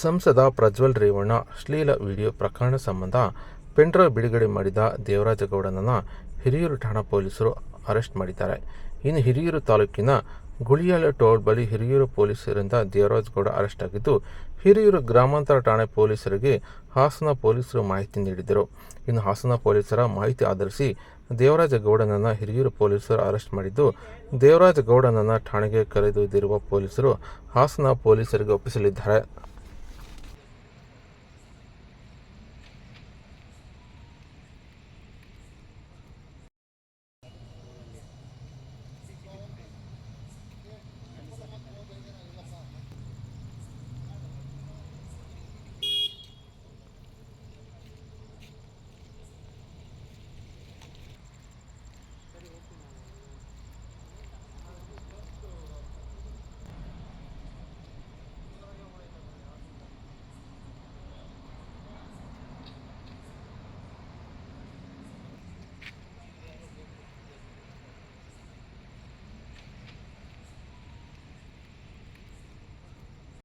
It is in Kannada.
ಸಂಸದ ಪ್ರಜ್ವಲ್ ರೇವಣ್ಣ ಅಶ್ಲೀಲ ವಿಡಿಯೋ ಪ್ರಕರಣ ಸಂಬಂಧ ಪೆಂಡ್ರೈವ್ ಬಿಡುಗಡೆ ಮಾಡಿದ ದೇವರಾಜಗೌಡನನ್ನು ಹಿರಿಯೂರು ಠಾಣಾ ಪೊಲೀಸರು ಅರೆಸ್ಟ್ ಮಾಡಿದ್ದಾರೆ. ಇನ್ನು ಹಿರಿಯೂರು ತಾಲೂಕಿನ ಗುಳಿಯಾಲ ಟೋಲ್ ಬಳಿ ಹಿರಿಯೂರು ಪೊಲೀಸರಿಂದ ದೇವರಾಜಗೌಡ ಅರೆಸ್ಟ್ ಆಗಿದ್ದು, ಹಿರಿಯೂರು ಗ್ರಾಮಾಂತರ ಠಾಣೆ ಪೊಲೀಸರಿಗೆ ಹಾಸನ ಪೊಲೀಸರು ಮಾಹಿತಿ ನೀಡಿದರು ಇನ್ನು ಹಾಸನ ಪೊಲೀಸರ ಮಾಹಿತಿ ಆಧರಿಸಿ ದೇವರಾಜಗೌಡನನ್ನು ಹಿರಿಯೂರು ಪೊಲೀಸರು ಅರೆಸ್ಟ್ ಮಾಡಿದ್ದು, ದೇವರಾಜಗೌಡನನ್ನು ಠಾಣೆಗೆ ಕರೆದೊಯ್ದಿರುವ ಪೊಲೀಸರು ಹಾಸನ ಪೊಲೀಸರಿಗೆ ಒಪ್ಪಿಸಲಿದ್ದಾರೆ.